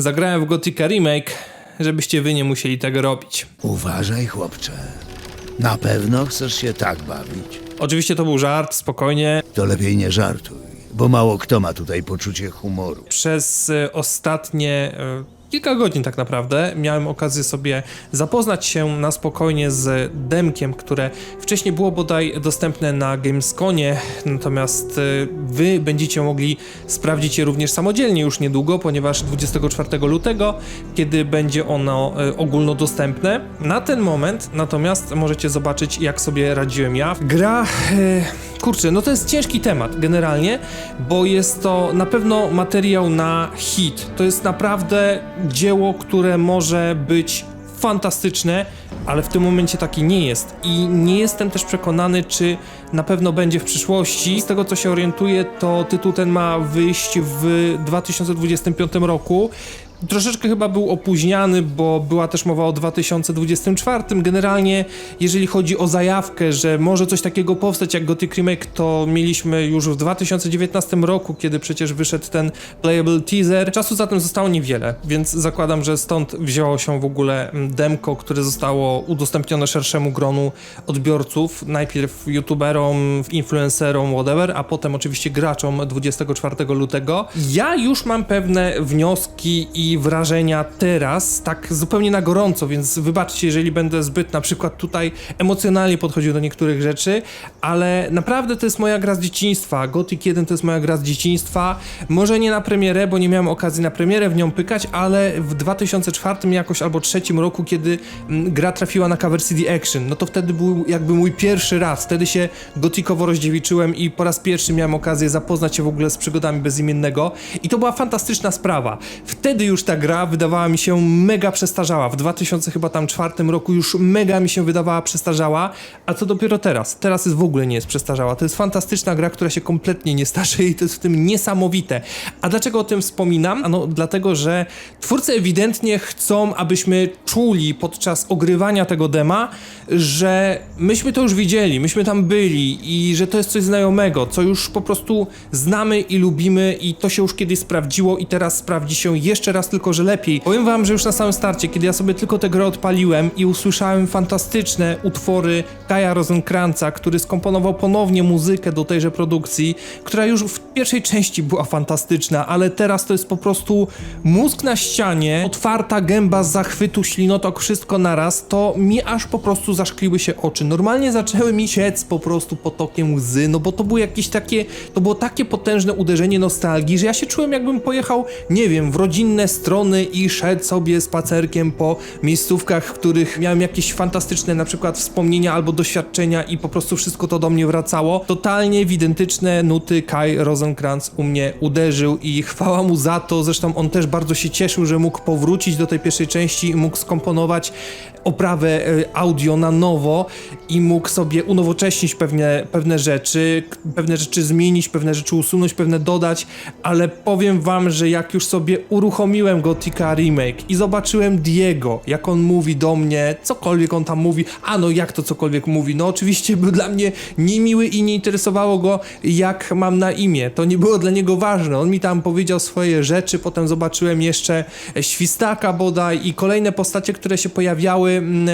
Zagrałem w Gothica Remake, żebyście wy nie musieli tego robić. Uważaj, chłopcze. Na pewno chcesz się tak bawić. Oczywiście to był żart, spokojnie. To lepiej nie żartuj, bo mało kto ma tutaj poczucie humoru. Przez e, ostatnie e, kilka godzin tak naprawdę miałem okazję sobie zapoznać się na spokojnie z demkiem, które wcześniej było bodaj dostępne na Gamesconie, natomiast e, wy będziecie mogli sprawdzić je również samodzielnie już niedługo, ponieważ 24 lutego, kiedy będzie ono e, ogólnodostępne. Na ten moment natomiast możecie zobaczyć jak sobie radziłem ja. Gra... E, Kurczę, no to jest ciężki temat generalnie, bo jest to na pewno materiał na hit. To jest naprawdę dzieło, które może być fantastyczne, ale w tym momencie taki nie jest. I nie jestem też przekonany, czy na pewno będzie w przyszłości. Z tego co się orientuję, to tytuł ten ma wyjść w 2025 roku. Troszeczkę chyba był opóźniany, bo była też mowa o 2024. Generalnie, jeżeli chodzi o zajawkę, że może coś takiego powstać jak Gothic Remake, to mieliśmy już w 2019 roku, kiedy przecież wyszedł ten playable teaser. Czasu zatem zostało niewiele, więc zakładam, że stąd wzięło się w ogóle mm, demko, które zostało udostępnione szerszemu gronu odbiorców. Najpierw youtuberom, influencerom, whatever, a potem oczywiście graczom 24 lutego. Ja już mam pewne wnioski i wrażenia teraz, tak zupełnie na gorąco, więc wybaczcie, jeżeli będę zbyt na przykład tutaj emocjonalnie podchodził do niektórych rzeczy, ale naprawdę to jest moja gra z dzieciństwa. Gothic 1 to jest moja gra z dzieciństwa. Może nie na premierę, bo nie miałem okazji na premierę w nią pykać, ale w 2004 jakoś albo trzecim roku, kiedy mm, gra trafiła na cover CD Action, no to wtedy był jakby mój pierwszy raz. Wtedy się gotikowo rozdziewiczyłem i po raz pierwszy miałem okazję zapoznać się w ogóle z przygodami bezimiennego i to była fantastyczna sprawa. Wtedy już ta gra wydawała mi się mega przestarzała. W 2000 chyba tam czwartym roku już mega mi się wydawała przestarzała, a co dopiero teraz? Teraz jest w ogóle nie jest przestarzała. To jest fantastyczna gra, która się kompletnie nie starzeje i to jest w tym niesamowite. A dlaczego o tym wspominam? Ano dlatego, że twórcy ewidentnie chcą, abyśmy czuli podczas ogrywania tego dema, że myśmy to już widzieli, myśmy tam byli i że to jest coś znajomego, co już po prostu znamy i lubimy i to się już kiedyś sprawdziło i teraz sprawdzi się jeszcze raz, tylko że lepiej. Powiem wam, że już na samym starcie, kiedy ja sobie tylko tę grę odpaliłem i usłyszałem fantastyczne utwory Kaja Rosenkrantza, który skomponował ponownie muzykę do tejże produkcji, która już w pierwszej części była fantastyczna, ale teraz to jest po prostu mózg na ścianie, otwarta gęba z zachwytu, ślinotok, wszystko naraz, to mi aż po prostu zaszkliły się oczy. Normalnie zaczęły mi ciec po prostu potokiem łzy, no bo to było jakieś takie, to było takie potężne uderzenie nostalgii, że ja się czułem jakbym pojechał, nie wiem, w rodzinne strony i szedł sobie spacerkiem po miejscówkach, w których miałem jakieś fantastyczne na przykład wspomnienia albo doświadczenia i po prostu wszystko to do mnie wracało. Totalnie identyczne nuty Kai Rosenkrantz u mnie uderzył i chwała mu za to, zresztą on też bardzo się cieszył, że mógł powrócić do tej pierwszej części i mógł skomponować oprawę e, audio na nowo i mógł sobie unowocześnić pewne, pewne rzeczy, pewne rzeczy zmienić, pewne rzeczy usunąć, pewne dodać, ale powiem wam, że jak już sobie uruchomiłem Gothica Remake i zobaczyłem Diego, jak on mówi do mnie, cokolwiek on tam mówi, a no jak to cokolwiek mówi, no oczywiście był dla mnie niemiły i nie interesowało go jak mam na imię, to nie było dla niego ważne, on mi tam powiedział swoje rzeczy, potem zobaczyłem jeszcze Świstaka bodaj i kolejne postacie, które się pojawiały mm, e,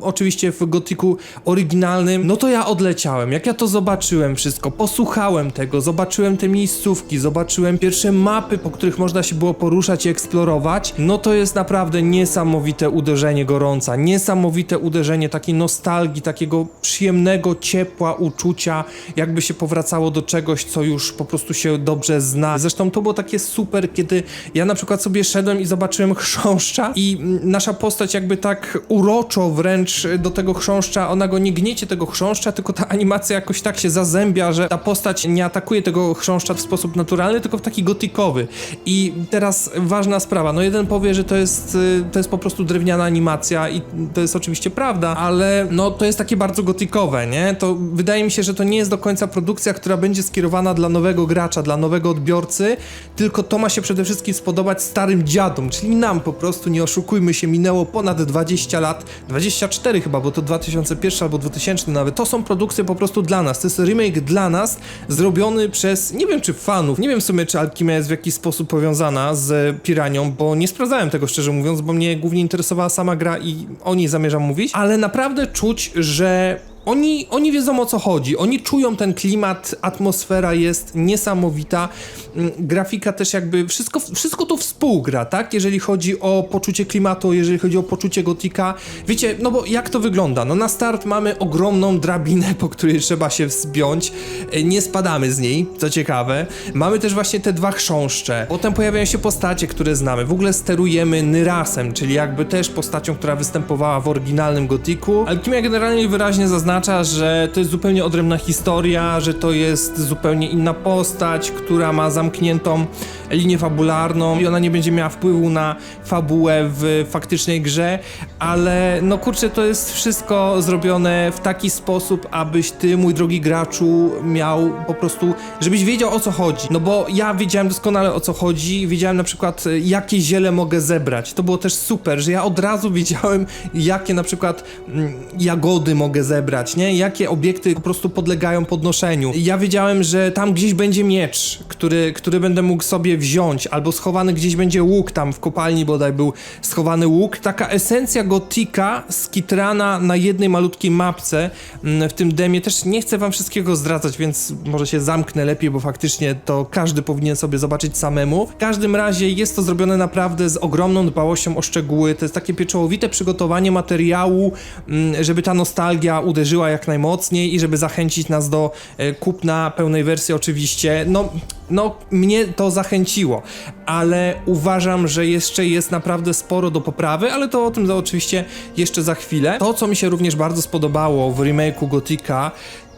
oczywiście w Gothicu oryginalnym, no to ja odleciałem. Jak ja to zobaczyłem wszystko, posłuchałem tego, zobaczyłem te miejscówki, zobaczyłem pierwsze mapy, po których można się było poruszać i eksplorować, no to jest naprawdę niesamowite uderzenie gorąca, niesamowite uderzenie takiej nostalgii, takiego przyjemnego ciepła, uczucia, jakby się powracało do czegoś, co już po prostu się dobrze zna. Zresztą to było takie super, kiedy ja na przykład sobie szedłem i zobaczyłem chrząszcza i mm, nasza postać jakby tak uroczo wręcz do tego chrząszcza, ona go nie gniecie tego chrząszcza, tylko ta animacja jakoś tak się zazębia, że ta postać nie atakuje tego chrząszcza w sposób naturalny, tylko w taki gotikowy. I teraz ważna sprawa, no jeden powie, że to jest, y, to jest po prostu drewniana animacja i to jest oczywiście prawda, ale no to jest takie bardzo gotikowe, nie? To wydaje mi się, że to nie jest do końca produkcja, która będzie skierowana dla nowego nowego gracza, dla nowego odbiorcy, tylko to ma się przede wszystkim spodobać starym dziadom, czyli nam po prostu, nie oszukujmy się, minęło ponad 20 lat, 24 chyba, bo to 2001 albo 2000 nawet, to są produkcje po prostu dla nas, to jest remake dla nas, zrobiony przez, nie wiem czy fanów, nie wiem w sumie czy Alchemia jest w jakiś sposób powiązana z Piranią, bo nie sprawdzałem tego szczerze mówiąc, bo mnie głównie interesowała sama gra i o niej zamierzam mówić, ale naprawdę czuć, że oni, oni wiedzą o co chodzi, oni czują ten klimat, atmosfera jest niesamowita, mm, grafika też jakby, wszystko, wszystko tu współgra, tak? Jeżeli chodzi o poczucie klimatu, jeżeli chodzi o poczucie gotika. Wiecie, no bo jak to wygląda? No na start mamy ogromną drabinę, po której trzeba się wspiąć, E, nie spadamy z niej, co ciekawe. Mamy też właśnie te dwa chrząszcze, potem pojawiają się postacie, które znamy, w ogóle sterujemy Nyrasem, czyli jakby też postacią, która występowała w oryginalnym gotiku. Alchemia generalnie wyraźnie zaznacza, że to jest zupełnie odrębna historia, że to jest zupełnie inna postać, która ma zamkniętą linię fabularną i ona nie będzie miała wpływu na fabułę w faktycznej grze, ale no kurczę, to jest wszystko zrobione w taki sposób, abyś ty, mój drogi graczu, miał po prostu, żebyś wiedział o co chodzi. No bo ja wiedziałem doskonale o co chodzi, wiedziałem na przykład jakie ziele mogę zebrać. To było też super, że ja od razu wiedziałem jakie na przykład mm, jagody mogę zebrać, nie? Jakie obiekty po prostu podlegają podnoszeniu. Ja wiedziałem, że tam gdzieś będzie miecz, który, który będę mógł sobie wziąć, albo schowany gdzieś będzie łuk, tam w kopalni bodaj był schowany łuk. Taka esencja gotika skitrana na jednej malutkiej mapce mm, w tym demie. Też nie chcę wam wszystkiego zdradzać, więc może się zamknę lepiej, bo faktycznie to każdy powinien sobie zobaczyć samemu. W każdym razie jest to zrobione naprawdę z ogromną dbałością o szczegóły. To jest takie pieczołowite przygotowanie materiału, mm, żeby ta nostalgia uderzyła jak najmocniej i żeby zachęcić nas do e, kupna pełnej wersji oczywiście. No, no mnie to zachęciło, ale uważam, że jeszcze jest naprawdę sporo do poprawy, ale to o tym oczywiście jeszcze za chwilę. To, co mi się również bardzo spodobało w remake'u Gotika,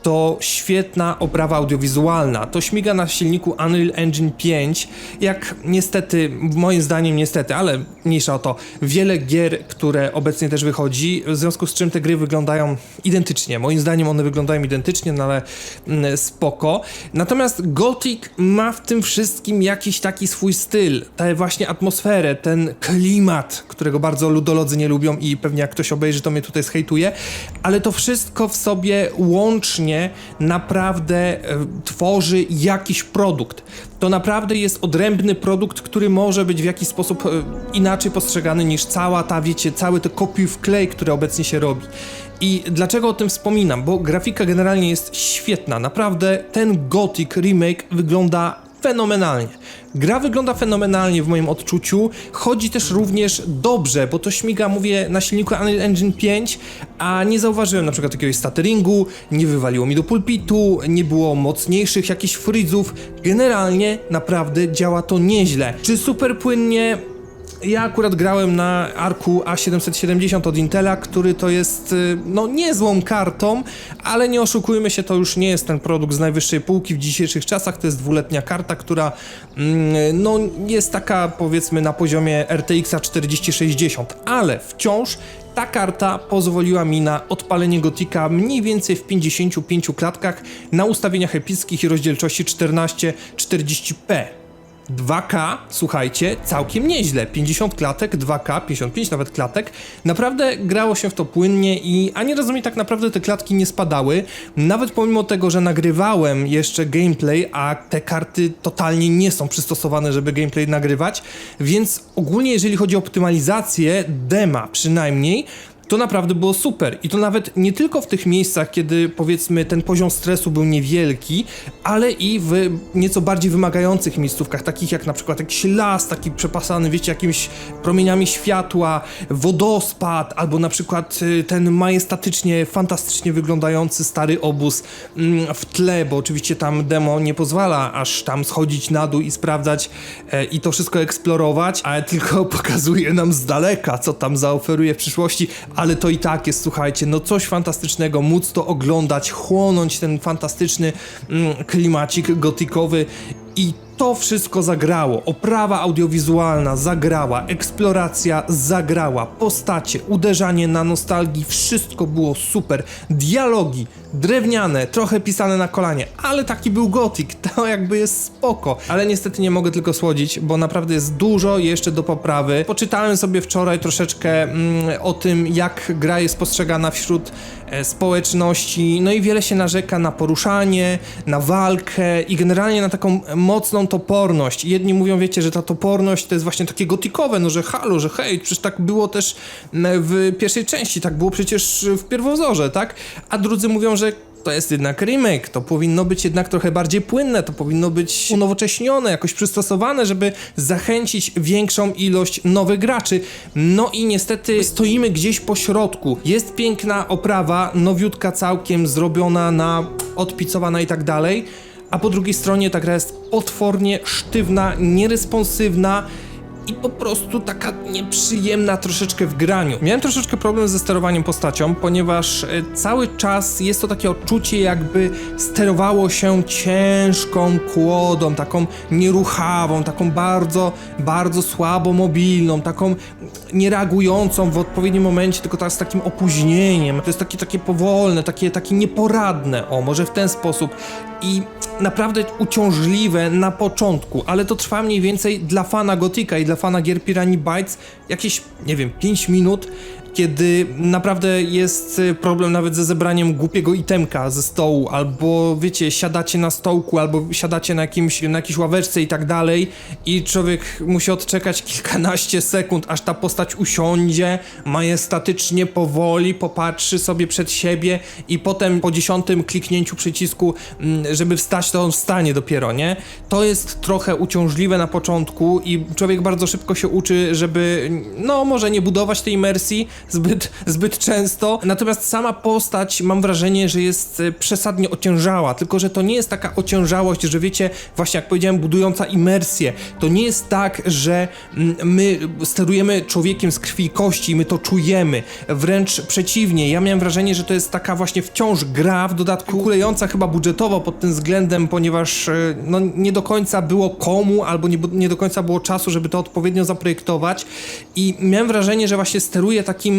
to świetna oprawa audiowizualna. To śmiga na silniku Unreal Engine 5, jak niestety, moim zdaniem niestety, ale mniejsza o to, wiele gier, które obecnie też wychodzi, w związku z czym te gry wyglądają identycznie. Moim zdaniem one wyglądają identycznie, no ale mm, spoko. Natomiast Gothic ma w tym wszystkim jakiś taki swój styl, tę właśnie atmosferę, ten klimat, którego bardzo ludolodzy nie lubią i pewnie jak ktoś obejrzy, to mnie tutaj zhejtuje, ale to wszystko w sobie łącznie naprawdę e, tworzy jakiś produkt. To naprawdę jest odrębny produkt, który może być w jakiś sposób e, inaczej postrzegany niż cała ta, wiecie, cały to kopiuj klej, który obecnie się robi. I dlaczego o tym wspominam? Bo grafika generalnie jest świetna. Naprawdę ten Gothic remake wygląda fenomenalnie. Gra wygląda fenomenalnie w moim odczuciu, chodzi też również dobrze, bo to śmiga, mówię, na silniku Unreal Engine 5, a nie zauważyłem na przykład jakiegoś stutteringu, nie wywaliło mi do pulpitu, nie było mocniejszych jakichś fryzów. Generalnie naprawdę działa to nieźle. Czy super płynnie? Ja akurat grałem na Arku A770 od Intela, który to jest y, no niezłą kartą, ale nie oszukujmy się, to już nie jest ten produkt z najwyższej półki w dzisiejszych czasach, to jest dwuletnia karta, która mm, no jest taka powiedzmy na poziomie RTX 4060, ale wciąż ta karta pozwoliła mi na odpalenie Gotika mniej więcej w 55 klatkach na ustawieniach epickich i rozdzielczości 1440p. 2K, słuchajcie, całkiem nieźle. 50 klatek, 2K, 55 nawet klatek. Naprawdę grało się w to płynnie i ani razu mi tak naprawdę te klatki nie spadały. Nawet pomimo tego, że nagrywałem jeszcze gameplay, a te karty totalnie nie są przystosowane, żeby gameplay nagrywać. Więc ogólnie, jeżeli chodzi o optymalizację, dema przynajmniej, to naprawdę było super. I to nawet nie tylko w tych miejscach, kiedy powiedzmy ten poziom stresu był niewielki, ale i w nieco bardziej wymagających miejscówkach, takich jak na przykład jakiś las, taki przepasany, wiecie, jakimiś promieniami światła, wodospad, albo na przykład y, ten majestatycznie, fantastycznie wyglądający stary obóz mm, w tle, bo oczywiście tam demo nie pozwala aż tam schodzić na dół i sprawdzać e, i to wszystko eksplorować, ale tylko pokazuje nam z daleka, co tam zaoferuje w przyszłości, ale to i tak jest, słuchajcie, no coś fantastycznego, móc to oglądać, chłonąć ten fantastyczny mm, klimacik gotikowy i to wszystko zagrało. Oprawa audiowizualna zagrała, eksploracja zagrała, postacie, uderzanie na nostalgii, wszystko było super. Dialogi, drewniane, trochę pisane na kolanie, ale taki był Gothic, to jakby jest spoko. Ale niestety nie mogę tylko słodzić, bo naprawdę jest dużo jeszcze do poprawy. Poczytałem sobie wczoraj troszeczkę mm, o tym, jak gra jest postrzegana wśród e, społeczności, no i wiele się narzeka na poruszanie, na walkę i generalnie na taką mocną toporność. Jedni mówią, wiecie, że ta toporność to jest właśnie takie gotikowe, no że halo, że hej, przecież tak było też w pierwszej części, tak było przecież w pierwowzorze, tak? A drudzy mówią, że to jest jednak remake, to powinno być jednak trochę bardziej płynne, to powinno być unowocześnione, jakoś przystosowane, żeby zachęcić większą ilość nowych graczy. No i niestety stoimy gdzieś po środku. Jest piękna oprawa, nowiutka całkiem, zrobiona na odpicowana i tak dalej, a po drugiej stronie ta gra jest potwornie sztywna, nieresponsywna, i po prostu taka nieprzyjemna troszeczkę w graniu. Miałem troszeczkę problem ze sterowaniem postacią, ponieważ e, cały czas jest to takie odczucie, jakby sterowało się ciężką kłodą, taką nieruchawą, taką bardzo, bardzo słabo mobilną, taką niereagującą w odpowiednim momencie, tylko tak z takim opóźnieniem. To jest takie, takie powolne, takie, takie nieporadne, o, może w ten sposób. I naprawdę uciążliwe na początku, ale to trwa mniej więcej dla fana Gotika i dla fana gier Piranha Bytes jakieś, nie wiem, 5 minut, kiedy naprawdę jest y, problem nawet ze zebraniem głupiego itemka ze stołu, albo wiecie, siadacie na stołku, albo siadacie na, jakimś, na jakiejś ławeczce i tak dalej i człowiek musi odczekać kilkanaście sekund, aż ta postać usiądzie, majestatycznie, powoli, popatrzy sobie przed siebie i potem po dziesiątym kliknięciu przycisku, mm, żeby wstać, to on wstanie dopiero, nie? To jest trochę uciążliwe na początku i człowiek bardzo szybko się uczy, żeby, no może nie budować tej imersji, zbyt, zbyt często. Natomiast sama postać mam wrażenie, że jest e, przesadnie ociężała, tylko że to nie jest taka ociężałość, że wiecie, właśnie jak powiedziałem, budująca imersję. To nie jest tak, że mm, my sterujemy człowiekiem z krwi i kości i my to czujemy. Wręcz przeciwnie, ja miałem wrażenie, że to jest taka właśnie wciąż gra, w dodatku kulejąca chyba budżetowo pod tym względem, ponieważ e, no, nie do końca było komu, albo nie, nie do końca było czasu, żeby to odpowiednio zaprojektować i miałem wrażenie, że właśnie steruję takim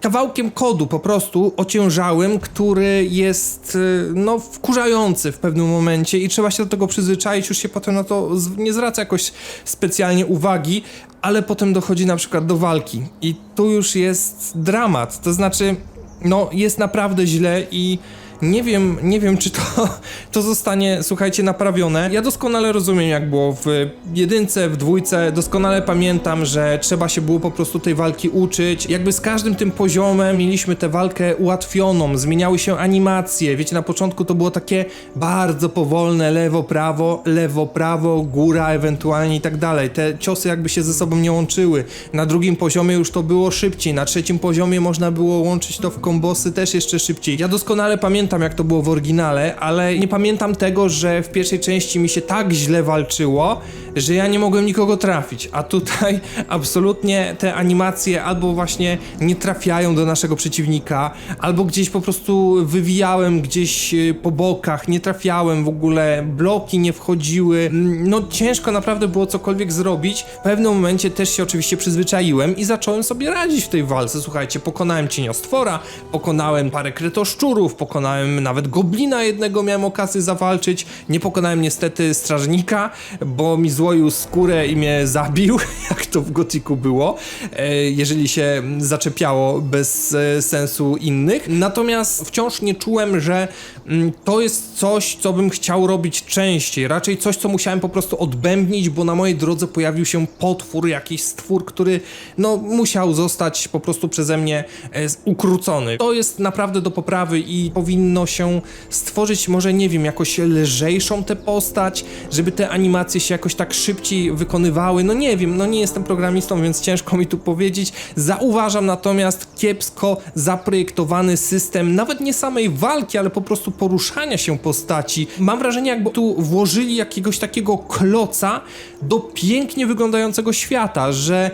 kawałkiem kodu po prostu ociężałym, który jest y, no wkurzający w pewnym momencie i trzeba się do tego przyzwyczaić, już się potem na to nie zwraca jakoś specjalnie uwagi, ale potem dochodzi na przykład do walki. I tu już jest dramat, to znaczy no jest naprawdę źle i nie wiem, nie wiem, czy to, to zostanie, słuchajcie, naprawione. Ja doskonale rozumiem, jak było w jedynce, w dwójce. Doskonale pamiętam, że trzeba się było po prostu tej walki uczyć. Jakby z każdym tym poziomem mieliśmy tę walkę ułatwioną, zmieniały się animacje. Wiecie, na początku to było takie bardzo powolne, lewo, prawo, lewo, prawo, góra, ewentualnie i tak dalej. Te ciosy jakby się ze sobą nie łączyły. Na drugim poziomie już to było szybciej. Na trzecim poziomie można było łączyć to w kombosy też jeszcze szybciej. Ja doskonale pamiętam, jak to było w oryginale, ale nie pamiętam tego, że w pierwszej części mi się tak źle walczyło, że ja nie mogłem nikogo trafić. A tutaj absolutnie te animacje albo właśnie nie trafiają do naszego przeciwnika, albo gdzieś po prostu wywijałem gdzieś y, po bokach, nie trafiałem w ogóle, bloki nie wchodziły. No ciężko naprawdę było cokolwiek zrobić. W pewnym momencie też się oczywiście przyzwyczaiłem i zacząłem sobie radzić w tej walce. Słuchajcie, pokonałem cieniostwora, pokonałem parę kretoszczurów, pokonałem nawet goblina jednego, miałem okazję zawalczyć. Nie pokonałem niestety strażnika, bo mi złoił skórę i mnie zabił, jak to w gotiku było, e, jeżeli się zaczepiało bez e, sensu innych. Natomiast wciąż nie czułem, że mm, to jest coś, co bym chciał robić częściej. Raczej coś, co musiałem po prostu odbębnić, bo na mojej drodze pojawił się potwór, jakiś stwór, który no musiał zostać po prostu przeze mnie e, ukrócony. To jest naprawdę do poprawy i powinno się stworzyć może, nie wiem, jakoś lżejszą tę postać, żeby te animacje się jakoś tak szybciej wykonywały. No nie wiem, no nie jestem programistą, więc ciężko mi tu powiedzieć. Zauważam natomiast kiepsko zaprojektowany system, nawet nie samej walki, ale po prostu poruszania się postaci. Mam wrażenie, jakby tu włożyli jakiegoś takiego kloca do pięknie wyglądającego świata, że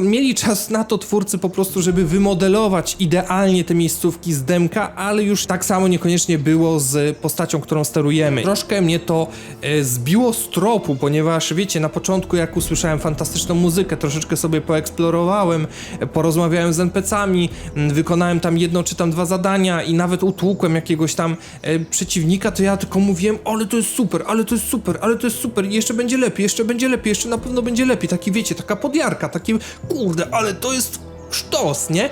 Mieli czas na to twórcy po prostu, żeby wymodelować idealnie te miejscówki z demka, ale już tak samo niekoniecznie było z postacią, którą sterujemy. Troszkę mnie to e, zbiło z tropu, ponieważ wiecie, na początku jak usłyszałem fantastyczną muzykę, troszeczkę sobie poeksplorowałem, porozmawiałem z NPC-ami, m, wykonałem tam jedno czy tam dwa zadania i nawet utłukłem jakiegoś tam e, przeciwnika, to ja tylko mówiłem, ale to jest super, ale to jest super, ale to jest super i jeszcze będzie lepiej, jeszcze będzie lepiej, jeszcze na pewno będzie lepiej. Taki wiecie, taka podjarka, taki kurde, ale to jest sztos, nie?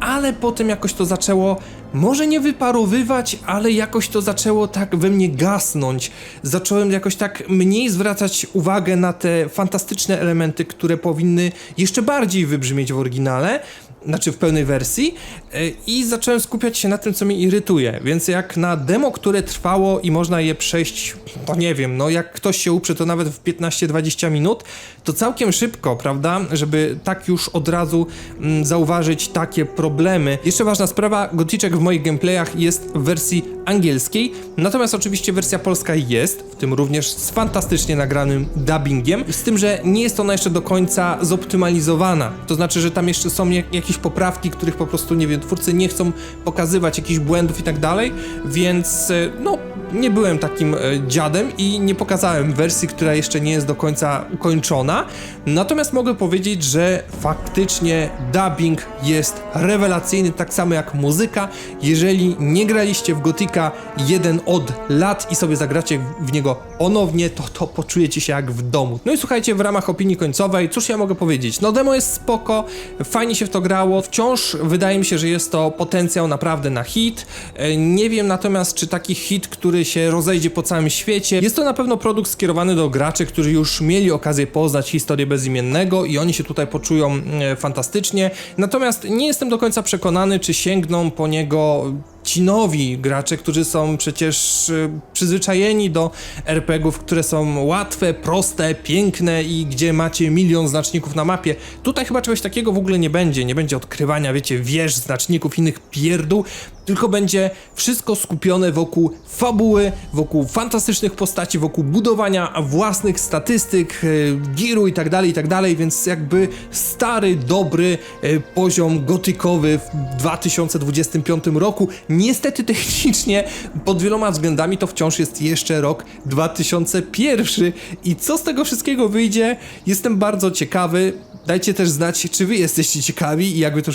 Ale potem jakoś to zaczęło może nie wyparowywać, ale jakoś to zaczęło tak we mnie gasnąć. Zacząłem jakoś tak mniej zwracać uwagę na te fantastyczne elementy, które powinny jeszcze bardziej wybrzmieć w oryginale, znaczy w pełnej wersji e, i zacząłem skupiać się na tym, co mnie irytuje. Więc jak na demo, które trwało i można je przejść, no nie wiem, no jak ktoś się uprze, to nawet w 15-20 minut, to całkiem szybko, prawda, żeby tak już od razu mm, zauważyć takie problemy. Jeszcze ważna sprawa, Goticzek w moich gameplayach jest w wersji angielskiej, natomiast oczywiście wersja polska jest, w tym również z fantastycznie nagranym dubbingiem, z tym, że nie jest ona jeszcze do końca zoptymalizowana. To znaczy, że tam jeszcze są jak- jakieś poprawki, których po prostu, nie wiem, twórcy nie chcą pokazywać, jakichś błędów i tak dalej, więc e, no, nie byłem takim e, dziadem i nie pokazałem wersji, która jeszcze nie jest do końca ukończona. Natomiast mogę powiedzieć, że faktycznie dubbing jest rewelacyjny, tak samo jak muzyka. Jeżeli nie graliście w Gotika 1 od lat i sobie zagracie w niego ponownie, to to poczujecie się jak w domu. No i słuchajcie, w ramach opinii końcowej, cóż ja mogę powiedzieć? No demo jest spoko, fajnie się w to grało, wciąż wydaje mi się, że jest to potencjał naprawdę na hit. E, Nie wiem natomiast, czy taki hit, który się rozejdzie po całym świecie. Jest to na pewno produkt skierowany do graczy, którzy już mieli okazję poznać historię bezimiennego i oni się tutaj poczują e, fantastycznie. Natomiast nie jestem do końca przekonany, czy sięgną po niego ci nowi gracze, którzy są przecież y, przyzwyczajeni do RPGów, które są łatwe, proste, piękne i gdzie macie milion znaczników na mapie. Tutaj chyba czegoś takiego w ogóle nie będzie. Nie będzie odkrywania, wiecie, wież, znaczników, innych pierdół, tylko będzie wszystko skupione wokół fabuły, wokół fantastycznych postaci, wokół budowania własnych statystyk, y, giru i tak dalej, i tak więc jakby stary, dobry y, poziom gotykowy w 2025 roku. Niestety technicznie pod wieloma względami to wciąż jest jeszcze rok 2001 i co z tego wszystkiego wyjdzie, jestem bardzo ciekawy. Dajcie też znać, czy wy jesteście ciekawi i jak wy to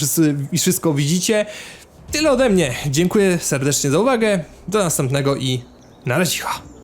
wszystko widzicie. Tyle ode mnie. Dziękuję serdecznie za uwagę. Do następnego i na razie.